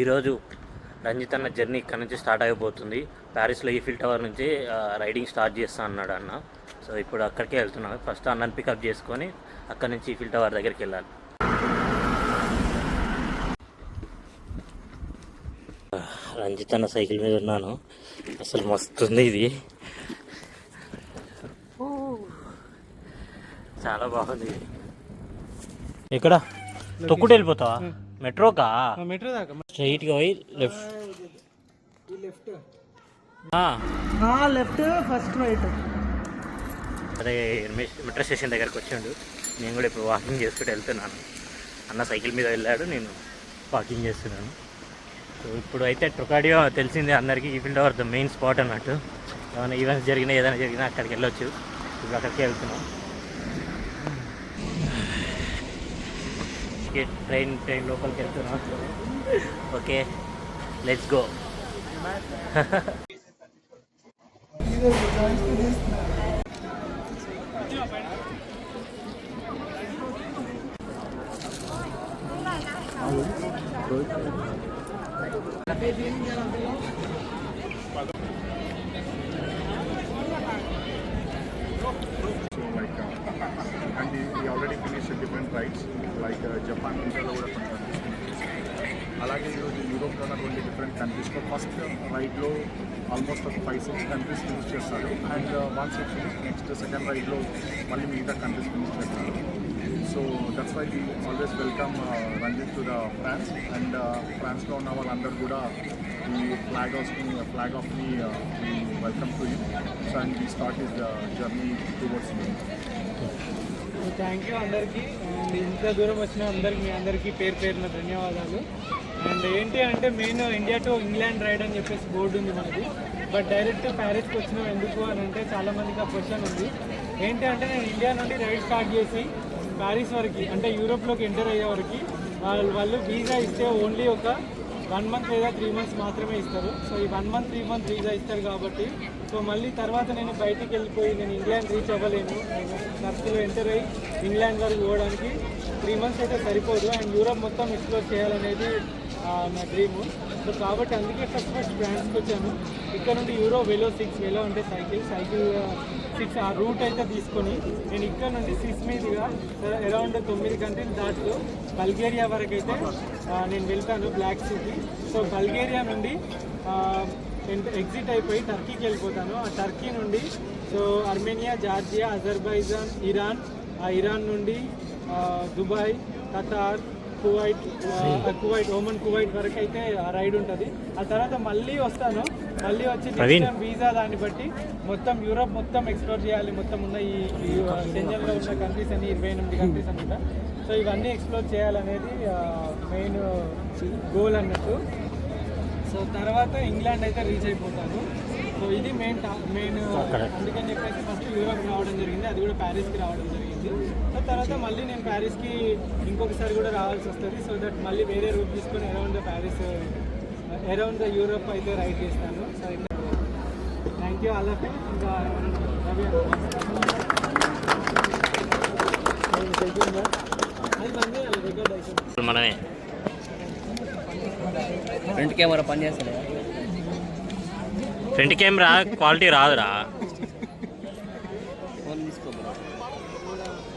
ఈరోజు రంజిత్ అన్న జర్నీ ఇక్కడ నుంచి స్టార్ట్ అయిపోతుంది. ప్యారిస్లో ఈఫిల్ టవర్ నుంచి రైడింగ్ స్టార్ట్ చేస్తా అన్నాడు అన్న. సో ఇప్పుడు అక్కడికే వెళ్తున్నాను. ఫస్ట్ అన్నని పికప్ చేసుకొని అక్కడ నుంచి ఈఫిల్ టవర్ దగ్గరికి వెళ్ళాలి. రంజిత్ అన్న సైకిల్ మీద ఉన్నాను. అసలు మస్తుంది ఇది. చాలా బాగుంది. ఇది. ఎక్కడ? తొక్కుడు వెళ్ళిపోతావా? మెట్రోకా మెట్రో దాకా. స్ట్రైట్గా పోయి left. Left. Ah, left first right. అదే మె- మెట్రో స్టేషన్ దగ్గరకు వచ్చిండు. నేను కూడా ఇప్పుడు వాకింగ్ చేసుకుంటూ వెళ్తున్నాను. అన్న సైకిల్ మీద వెళ్ళాడు నేను వాకింగ్ చేస్తున్నాను. సో ఇప్పుడు అయితే ట్రొకాడియో తెలిసిందే అందరికీ Eiffel tower the main spot అన్నట్టు. ఏమైనా ఈవెంట్స్ జరిగినా ఏదైనా జరిగినా అక్కడికి వెళ్ళొచ్చు. ఇప్పుడు అక్కడికి వెళ్తున్నాం. ఓకే ట్రైన్ ట్రైన్ లోపలికి వెళ్తున్నాం okay let's go So already finished different rides, like uh, Japan, India కూడా కొన్ని countries finish చేసాం. అలాగే ఈరోజు యూరోప్లో ఉన్నటువంటి డిఫరెంట్ కంట్రీస్లో ఫస్ట్ రైడ్లో ఆల్మోస్ట్ ఒక ఫైవ్ సిక్స్ కంట్రీస్ ఫినిష్ చేస్తారు and once it finish next second రైడ్లో మళ్ళీ మిగతా కంట్రీస్ ఫినిష్ చేస్తారు so that's why we always welcome Ranjith to the France and ఫ్రాన్స్లో ఉన్న వాళ్ళందరూ కూడా ఈ ఫ్లాగ్ హౌస్ని flag ఆఫ్ని welcome to you so and we start is journey towards you thank you అందరికీ. అండ్ ఇంత దూరం వచ్చిన అందరికి మీ అందరికీ పేరు పేరున ధన్యవాదాలు. అండ్ ఏంటి అంటే main India to England ride అని చెప్పేసి బోర్డు ఉంది మనకి బట్ డైరెక్ట్ ప్యారిస్కి వచ్చినాం ఎందుకు అని అంటే చాలామందికి ఆ క్వశ్చన్ ఉంది. ఏంటి అంటే నేను ఇండియా నుండి రైడ్ స్టార్ట్ చేసి ప్యారిస్ వరకు అంటే యూరోప్లోకి ఎంటర్ అయ్యే వరకు వాళ్ళు వాళ్ళు వీసా ఇస్తే ఓన్లీ ఒక వన్ మంత్ లేదా త్రీ మంత్స్ మాత్రమే ఇస్తారు. సో ఈ one month three month visa ఇస్తారు కాబట్టి. సో మళ్ళీ తర్వాత నేను బయటికి వెళ్ళిపోయి నేను ఇంగ్లాండ్ రీచ్ అవ్వలేను. నేను నర్సులో ఎంటర్ అయ్యి ఇంగ్లాండ్ వరకు పోవడానికి త్రీ మంత్స్ అయితే సరిపోదు. అండ్ యూరప్ మొత్తం ఎక్స్ప్లోర్ చేయాలనేది నా డ్రీము సో కాబట్టి అందుకే ఫస్ట్ ఫస్ట్ బ్రాండ్స్కి వచ్చాను. ఇక్కడ నుండి యూరో వెలో సిక్స్ వెలో అంటే సైకిల్ సైకిల్ సిక్స్ ఆ రూట్ అయితే తీసుకొని నేను ఇక్కడ నుండి సిక్స్ మీదుగా అరౌండ్ తొమ్మిది గంటలు దాటుతూ బల్గేరియా వరకు అయితే నేను వెళ్తాను బ్లాక్ సిటీ సో బల్గేరియా నుండి ఎగ్జిట్ అయిపోయి టర్కీకి వెళ్ళిపోతాను. ఆ టర్కీ నుండి so Armenia Georgia Azerbaijan Iran ఆ ఇరాన్ నుండి Dubai Qatar Kuwait Kuwait Oman Kuwait వరకు అయితే ఆ రైడ్ ఉంటుంది. ఆ తర్వాత మళ్ళీ వస్తాను. మళ్ళీ వచ్చి వీసా దాన్ని బట్టి మొత్తం యూరోప్ మొత్తం ఎక్స్ప్లోర్ చేయాలి. మొత్తం ఉన్న ఈ సెంజన్లో ఉన్న కంట్రీస్ అన్ని ఇరవై ఎనిమిది కంట్రీస్ అనమాట సో ఇవన్నీ ఎక్స్ప్లోర్ చేయాలనేది మెయిన్ గోల్ అన్నట్టు. సో తర్వాత ఇంగ్లాండ్ అయితే రీచ్ అయిపోతాను. సో ఇది మెయిన్ మెయిన్ అందుకని చెప్పేసి ఫస్ట్ యూరోప్ రావడం జరిగింది. అది కూడా ప్యారిస్కి రావడం జరిగింది. సో తర్వాత మళ్ళీ నేను ప్యారిస్కి ఇంకొకసారి కూడా రావాల్సి వస్తుంది. సో దట్ మళ్ళీ వేరే రూట్ తీసుకొని around the Paris around the Europe అయితే రైడ్ చేస్తాను. సో థ్యాంక్ యూ అలా ఇంకా రవి మనమే. ఫ్రంట్ కెమెరా పని చేస్తలే ఫ్రంట్ కెమెరా క్వాలిటీ రాదురా. 怎么了。